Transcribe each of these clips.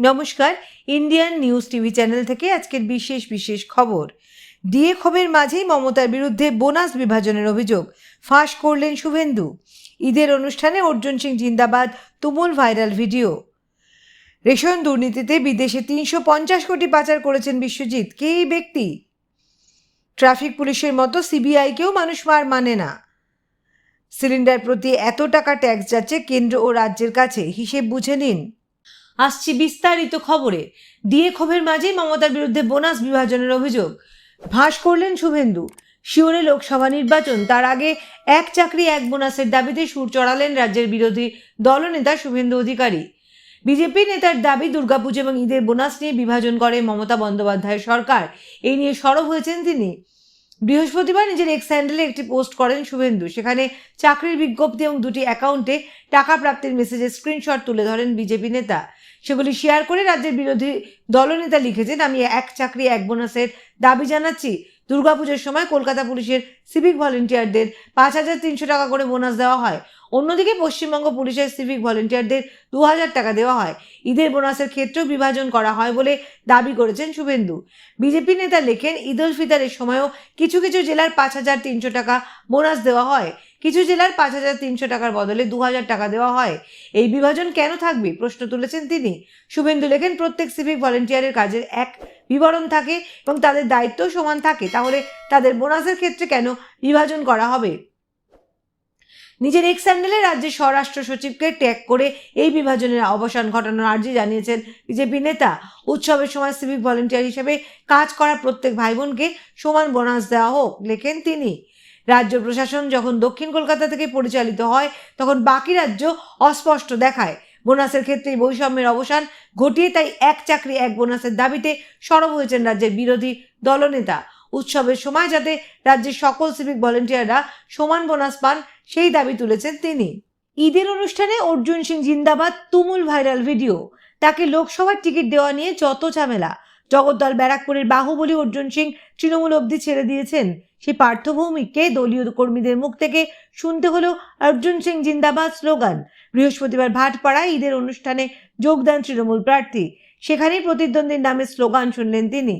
নমস্কার Indian news TV channel থেকে আজকের বিশেষ বিশেষ খবর। ডিএ ক্ষোভের মাঝেই মমতার বিরুদ্ধে বোনাস বিভাজনের অভিযোগ। ফাঁস করলেন শুভেন্দু। ঈদের অনুষ্ঠানে অর্জুন সিং জিন্দাবাদ, তুমুল ভাইরাল ভিডিও। রেশন দুর্নীতিতে বিদেশে তিনশো পঞ্চাশ কোটি পাচার করেছেন বিশ্বজিৎ। কে এই ব্যক্তি? ট্রাফিক পুলিশের মতো সিবিআইকেও মানুষ মার মানে না। সিলিন্ডার প্রতি এত টাকা ট্যাক্স যাচ্ছে কেন্দ্র ও রাজ্যের কাছে। হিসেব বুঝে নিন। আসছি বিস্তারিত খবরে। ডিএ ক্ষোভের মাঝেই মমতার বিরুদ্ধে বোনাস বিভাজনের অভিযোগ। ভাঁস করলেন শুভেন্দু। শিওরে লোকসভা নির্বাচন, তার আগে এক চাকরি, এক বোনাসের দাবিতে সুর চড়ালেন রাজ্যের বিরোধী দলনেতা শুভেন্দু অধিকারী। বিজেপি নেতার দাবি, দুর্গাপুজো এবং ঈদের বোনাস নিয়ে বিভাজন করে মমতা বন্দ্যোপাধ্যায়ের সরকার। এই নিয়ে সরব হয়েছেন তিনি। বৃহস্পতিবার নিজের এক্স হ্যান্ডেলে একটি পোস্ট করেন শুভেন্দু। সেখানে চাকরির বিজ্ঞপ্তি এবং দুটি অ্যাকাউন্টে টাকা প্রাপ্তির মেসেজের স্ক্রিনশট তুলে ধরেন বিজেপি নেতা। সেগুলি শেয়ার করে রাজ্যের বিরোধী দলনেতা লিখেছেন, আমি এক চাকরি, এক বোনাসের দাবি জানাচ্ছি। দুর্গাপুজোর সময় কলকাতা পুলিশের সিভিক ভলেন্টিয়ারদের পাঁচ হাজার তিনশো টাকা করে বোনাস দেওয়া হয়। অন্যদিকে পশ্চিমবঙ্গ পুলিশের সিভিক ভলেন্টিয়ারদের দু হাজার টাকা দেওয়া হয়। ঈদের বোনাসের ক্ষেত্রেও বিভাজন করা হয় বলে দাবি করেছেন শুভেন্দু। বিজেপি নেতা লেখেন ঈদ উল ফিতরের সময়ও কিছু কিছু জেলার পাঁচ হাজার তিনশো টাকা বোনাস দেওয়া হয়। কিছু জেলার পাঁচ হাজার তিনশো টাকার বদলে দু হাজার টাকা দেওয়া হয়। এই বিভাজন কেন থাকবে? প্রশ্ন তুলেছেন তিনি। শুভেন্দু লেখেন, প্রত্যেক সিভিক ভলেন্টিয়ারের কাজের এক বিবরণ থাকে এবং তাদের দায়িত্ব সমান থাকে। তাহলে তাদের বোনাসের ক্ষেত্রে কেন বিভাজন করা হবে। নিজের এক্স স্যান্ডেলে রাজ্যের স্বরাষ্ট্র সচিবকে ট্যাগ করে এই বিভাজনের অবসান ঘটানোর আর্জি জানিয়েছেন বিজেপি নেতা। উৎসবের সময় সিভিক ভলেন্টিয়ার হিসেবে কাজ করা প্রত্যেক ভাই বোনকে সমান বোনাস দেওয়া হোক, লেখেন তিনি। রাজ্য প্রশাসন যখন দক্ষিণ কলকাতা থেকে পরিচালিত হয়, তখন বাকি রাজ্য অস্পষ্ট দেখায়। বোনাসের ক্ষেত্রে বৈষম্যের অবসান ঘটিয়ে তাই এক চাকরি এক বোনাসের দাবিতে সরব হয়েছেন রাজ্যের বিরোধী দলনেতা। উৎসবের সময় যাতে রাজ্যের সকল সিভিক ভলেন্টিয়াররা সমান বোনাস পান, সেই দাবি তুলেছেন তিনি। ঈদের অনুষ্ঠানে অর্জুন সিং জিন্দাবাদ তুমুল ভাইরাল ভিডিও তাকে লোকসভার টিকিট দেওয়া নিয়ে যত ঝামেলা। জগদ্দল ব্যারাকপুরের বাহুবলী অর্জুন সিং তৃণমূল অবধি ছেড়ে দিয়েছেন। সেই পার্থভৌমিককে দলীয় কর্মীদের মুখ থেকে শুনতে হলো অর্জুন সিং জিন্দাবাদ স্লোগান। বৃহস্পতিবার ভাটপাড়ায় ঈদের অনুষ্ঠানে যোগদান তৃণমূল প্রার্থী। সেখানেই প্রতিদ্বন্দ্বীর নামে স্লোগান শুনলেন তিনি।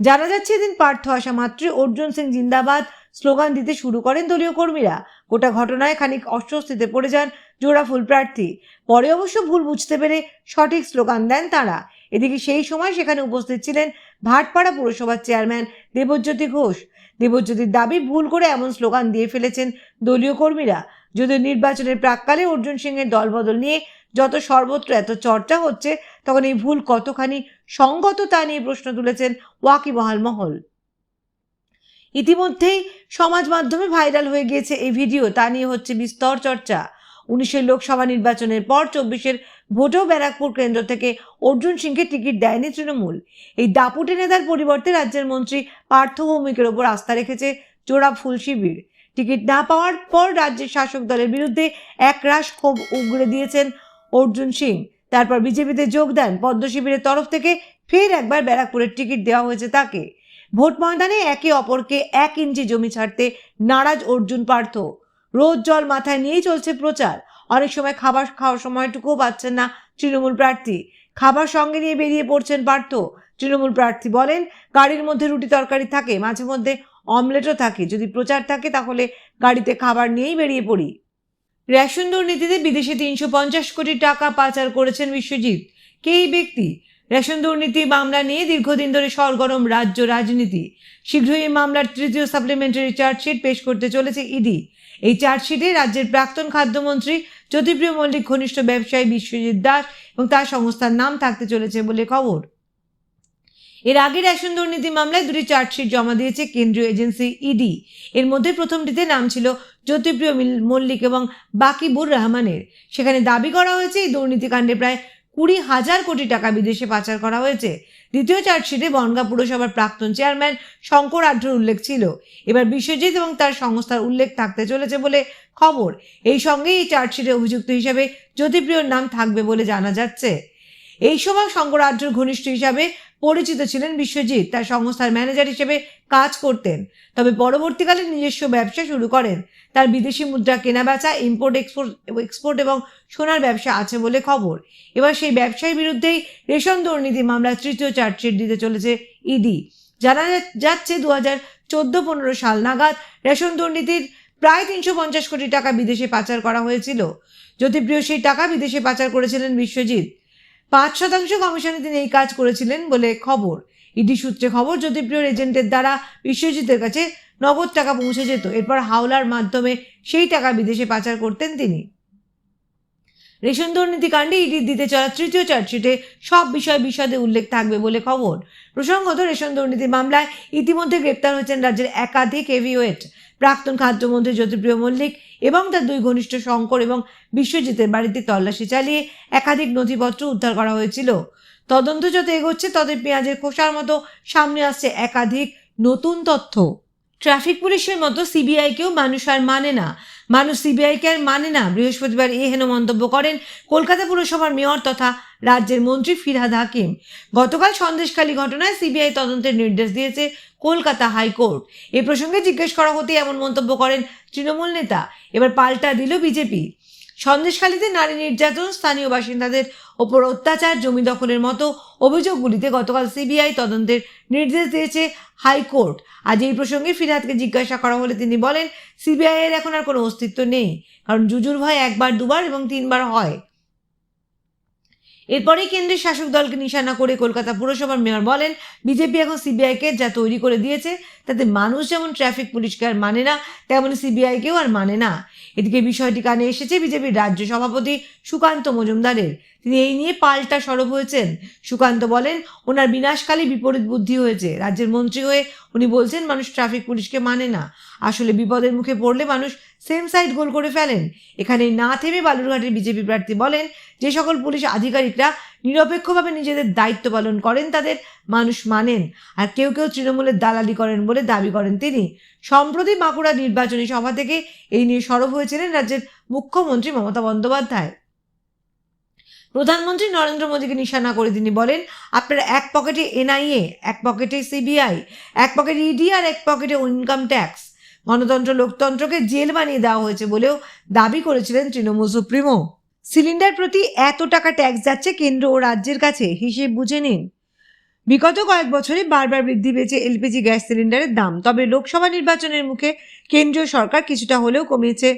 জানা যাচ্ছে এদিন পার্থ আসা মাত্রই অর্জুন সিং জিন্দাবাদ স্লোগান দিতে শুরু করেন দলীয় কর্মীরা। গোটা ঘটনায় খানিক অস্বস্তিতে পড়ে যান জোড়াফুল প্রার্থী। পরে অবশ্য ভুল বুঝতে পেরে সঠিক স্লোগান দেন তারা। এদিকে সেই সময় সেখানে উপস্থিত ছিলেন ভাটপাড়া পুরসভার চেয়ারম্যান দেবজ্যোতি ঘোষ। দেবজ্যোতির দাবি, ভুল করে এমন স্লোগান দিয়ে ফেলেছেন দলীয় কর্মীরা। যদিও নির্বাচনের প্রাককালে অর্জুন সিংয়ের দলবদল নিয়ে যত সর্বত্র এত চর্চা হচ্ছে, তখন এই ভুল কতখানি সঙ্গত তা নিয়ে প্রশ্ন তুলেছেন ওয়াকিবহাল মহল। ইতিমধ্যেই সমাজ মাধ্যমে ভাইরাল হয়ে গিয়েছে এই ভিডিও, তা নিয়ে হচ্ছে বিস্তর চর্চা। উনিশের লোকসভা নির্বাচনের পর চব্বিশের ভোটেও ব্যারাকপুর কেন্দ্র থেকে অর্জুন সিংকে টিকিট দেয়নি তৃণমূল। এই দাপুটে নেতার পরিবর্তে রাজ্যের মন্ত্রী পার্থ ভৌমিকের ওপর আস্থা রেখেছে জোড়া ফুল শিবির। টিকিট না পাওয়ার পর রাজ্যের শাসক দলের বিরুদ্ধে একরাশ ক্ষোভ উগড়ে দিয়েছেন অর্জুন সিং। তারপর বিজেপিতে যোগ দেন পদ্ম শিবিরের তরফ থেকে, ফের একবার ব্যারাকপুরের টিকিট দেওয়া হয়েছে তাকে। ভোট ময়দানে একে অপরকে এক ইঞ্চি জমি ছাড়তে নারাজ অর্জুন পার্থ। রোজ জল মাথায় নিয়েই চলছে প্রচার। অনেক সময় খাবার খাওয়ার সময়টুকুও পাচ্ছেন না তৃণমূল প্রার্থী। খাবার সঙ্গে নিয়ে বেরিয়ে পড়ছেন পার্থ। তৃণমূল প্রার্থী বলেন, গাড়ির মধ্যে রুটি তরকারি থাকে, মাঝে মধ্যে অমলেটও থাকে। যদি প্রচার থাকে তাহলে গাড়িতে খাবার নিয়েই বেরিয়ে পড়ি। রেশন দুর্নীতিতে বিদেশে তিনশো পঞ্চাশ কোটি টাকা পাচার করেছেন বিশ্বজিৎ। কে এই ব্যক্তি? রেশন দুর্নীতি মামলা নিয়ে দীর্ঘদিন ধরে সরগরম রাজ্য রাজনীতি। শীঘ্রই এই মামলার তৃতীয় সাপ্লিমেন্টারি চার্জশিট পেশ করতে চলেছে ইডি। এই চার্জশিটে রাজ্যের প্রাক্তন খাদ্যমন্ত্রী জ্যোতিপ্রিয় মল্লিক, ঘনিষ্ঠ ব্যবসায়ী বিশ্বজিৎ দাস এবং তার সংস্থার নাম থাকতে চলেছে বলে খবর। এর আগে রেশন দুর্নীতি মামলায় দুটি চার্জশিট জমা দিয়েছে কেন্দ্রীয় এজেন্সি ইডি এর মধ্যে প্রথমটিতে নাম ছিল জ্যোতিপ্রিয় মিল- মল্লিক এবং বাকিবুর রহমানের। সেখানে দাবি করা হয়েছে, এই দুর্নীতিকাণ্ডে প্রায় কুড়ি হাজার কোটি টাকা বিদেশে পাচার করা হয়েছে। দ্বিতীয় চার্জশিটে বনগা পুরসভার প্রাক্তন চেয়ারম্যান শঙ্কর আঢ্যর উল্লেখ ছিল। এবার বিশ্বজিৎ এবং তার সংস্থার উল্লেখ থাকতে চলেছে বলে খবর। এই সঙ্গে এই চার্জশিটে অভিযুক্ত হিসাবে জ্যোতিপ্রিয়র নাম থাকবে বলে জানা যাচ্ছে। এই সময় শঙ্কর আঢ্যর ঘনিষ্ঠ হিসাবে পরিচিত ছিলেন বিশ্বজিৎ, তার সংস্থার ম্যানেজার হিসেবে কাজ করতেন। তবে পরবর্তীকালে নিজস্ব ব্যবসা শুরু করেন। তার বিদেশি মুদ্রা কেনাবেচা ইম্পোর্ট এক্সপোর্ট এক্সপোর্ট এবং সোনার ব্যবসা আছে বলে খবর। এবার সেই ব্যবসায়ীর বিরুদ্ধেই রেশন দুর্নীতি মামলা তৃতীয় চার্জশিট দিতে চলেছে ইডি। জানা যাচ্ছে দু হাজার চোদ্দ পনেরো সাল নাগাদ রেশন দুর্নীতির প্রায় তিনশো পঞ্চাশ কোটি টাকা বিদেশে পাচার করা হয়েছিল। জ্যোতিপ্রিয় সেই টাকা বিদেশে পাচার করেছিলেন বিশ্বজিৎ। পাঁচ শতাংশ কমিশনে তিনি এই কাজ করেছিলেন বলে খবর। ইডি সূত্রে খবর, জ্যোতিপ্রিয়র এজেন্টের দ্বারা বিশ্বজিতের কাছে নগদ টাকা পৌঁছে যেত। এরপর হাওলার মাধ্যমে সেই টাকা বিদেশে পাচার করতেন তিনি। রেশন দুর্নীতি কাণ্ডে ইডির দিতে চলা তৃতীয় চার্জশিটে সব বিষয় বিশদে উল্লেখ থাকবে বলে খবর। প্রসঙ্গত, রেশন দুর্নীতি মামলায় ইতিমধ্যে গ্রেপ্তার হয়েছেন রাজ্যের একাধিক হেভিওয়েট। প্রাক্তন খাদ্যমন্ত্রী জ্যোতিপ্রিয় মল্লিক এবং তার দুই ঘনিষ্ঠ শঙ্কর এবং বিশ্বজিতের বাড়িতে তল্লাশি চালিয়ে একাধিক নথিপত্র উদ্ধার করা হয়েছিল। তদন্ত যত এগোচ্ছে তত পেঁয়াজের খোসার মতো সামনে আসছে একাধিক নতুন তথ্য। ট্রাফিক পুলিশের মতো সিবিআইকেও মানুষ আর মানে না। মানুষ সিবিআইকে আর মানে না। বৃহস্পতিবার এ হেন মন্তব্য করেন কলকাতা পুরসভার মেয়র তথা রাজ্যের মন্ত্রী ফিরহাদ হাকিম। গতকাল সন্দেশখালী ঘটনায় সিবিআই তদন্তের নির্দেশ দিয়েছে কলকাতা হাইকোর্ট। এ প্রসঙ্গে জিজ্ঞেস করা হতে এমন মন্তব্য করেন তৃণমূল নেতা। এবার পাল্টা দিল বিজেপি। সন্দেশখালীতে নারী নির্যাতন, স্থানীয় বাসিন্দাদের ওপর অত্যাচার, জমি দখলের মতো অভিযোগগুলিতে গতকাল সিবিআই তদন্তের নির্দেশ দিয়েছে হাইকোর্ট। আজ এই প্রসঙ্গে ফিরহাদকে জিজ্ঞাসা করা হলে তিনি বলেন, সিবিআই এর এখন আর কোনো অস্তিত্ব নেই, কারণ জুজুর ভয় একবার, দুবার এবং তিনবার হয়। এরপরেই কেন্দ্রের শাসক দলকে নিশানা করে কলকাতা পুরসভার মেয়র বলেন, বিজেপি এখন সিবিআইকে যা তৈরি করে দিয়েছে তাতে মানুষ যেমন ট্রাফিক পুলিশকে আর মানে না, তেমন সিবিআইকেও আর মানে না। এদিকে বিষয়টি কানে এসেছে বিজেপির রাজ্য সভাপতি সুকান্ত মজুমদারের। তিনি এই নিয়ে পাল্টা সরব হয়েছেন। সুকান্ত বলেন, ওনার বিনাশকালী বিপরীত বুদ্ধি হয়েছে। রাজ্যের মন্ত্রী হয়ে উনি বলছেন, মানুষ ট্রাফিক পুলিশকে মানে না। আসলে বিপদের মুখে পড়লে মানুষ সেম সাইড গোল করে ফেলেন। এখানে না থেমে বালুরঘাটের বিজেপি প্রার্থী বলেন, যে সকল পুলিশ আধিকারিকরা নিরপেক্ষভাবে নিজেদের দায়িত্ব পালন করেন, তাদের মানুষ মানেন। আর কেউ কেউ তৃণমূলের দালালি করেন বলে দাবি করেন তিনি। সম্প্রতি বাঁকুড়া নির্বাচনী সভা থেকে এই নিয়ে সরব হয়েছিলেন রাজ্যের মুখ্যমন্ত্রী মমতা বন্দ্যোপাধ্যায়। প্রধানমন্ত্রী নরেন্দ্র মোদীকে নিশানা করে তিনি বলেন, আপনারা এক পকেটে এনআইএ, এক পকেটে সিবিআই, এক পকেটে ইডি আর এক পকেটে ইনকাম ট্যাক্স, গণতন্ত্র, লোকতন্ত্রকে জেল বানিয়ে দেওয়া হয়েছে বলেও দাবি করেছিলেন তৃণমূল সুপ্রিমো। সিলিন্ডার প্রতি এত টাকা ট্যাক্স যাচ্ছে কেন্দ্র ও রাজ্যের কাছে? হিসেব বুঝে নিন। বিগত কয়েক বছরে বারবার বৃদ্ধি পেয়েছে এলপিজি গ্যাস সিলিন্ডারের দাম। তবে লোকসভা নির্বাচনের মুখে কেন্দ্রীয় সরকার কিছুটা হলেও কমিয়েছে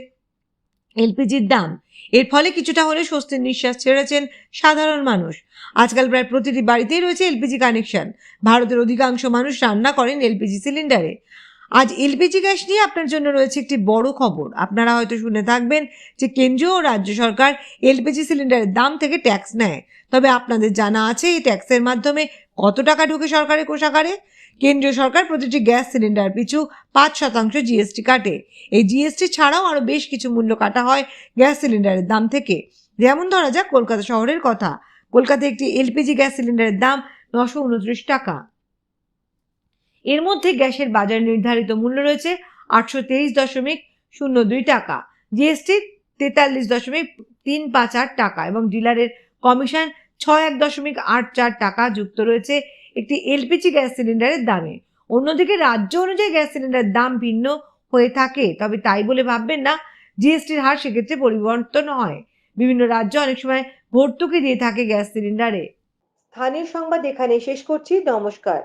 এলপিজির দাম। এর ফলে কিছুটা হলে স্বস্তির নিঃশ্বাস ছেড়েছেন সাধারণ মানুষ। আজকাল প্রায় প্রতিটি বাড়িতেই রয়েছে এলপিজি কানেকশন। ভারতের অধিকাংশ মানুষ রান্না করেন এলপিজি সিলিন্ডারে। আজ এলপিজি গ্যাস নিয়ে আপনার জন্য রয়েছে একটি বড় খবর। আপনারা হয়তো শুনে থাকবেন যে কেন্দ্রীয় রাজ্য সরকার এলপিজি সিলিন্ডারের দাম থেকে ট্যাক্স নেয়। তবে আপনাদের জানা আছে এই ট্যাক্সের মাধ্যমে কত টাকা ঢুকে সরকারের কোষাগারে? কেন্দ্রীয় সরকার প্রতিটি গ্যাস সিলিন্ডার পিছু পাঁচ শতাংশ জিএসটি কাটে। এই জিএসটি ছাড়াও আরও বেশ কিছু মূল্য কাটা হয় গ্যাস সিলিন্ডারের দাম থেকে। যেমন ধরা যাক, কলকাতা শহরের কথা। কলকাতায় একটি এলপিজি গ্যাস সিলিন্ডারের দাম নশো উনত্রিশ টাকা। এর মধ্যে গ্যাসের বাজার নির্ধারিত মূল্য রয়েছে আটশো তেইশ দশমিক শূন্য দুই টাকা জিএসটি তেতাল্লিশ দশমিক তিন পাঁচ আট টাকা এবং ডিলারের কমিশন ছয় এক দশমিক আট চার টাকা যুক্ত রয়েছে একটি এলপিজি গ্যাস সিলিন্ডারের দামে। অন্যদিকে রাজ্য অনুযায়ী গ্যাস সিলিন্ডারের দাম ভিন্ন হয়ে থাকে, তবে তাই বলে ভাববেন না জিএসটির হার সেক্ষেত্রে পরিবর্তন হয়। বিভিন্ন রাজ্য অনেক সময় ভর্তুকি দিয়ে থাকে গ্যাস সিলিন্ডারে। স্থানীয় সংবাদ এখানে শেষ করছি, নমস্কার।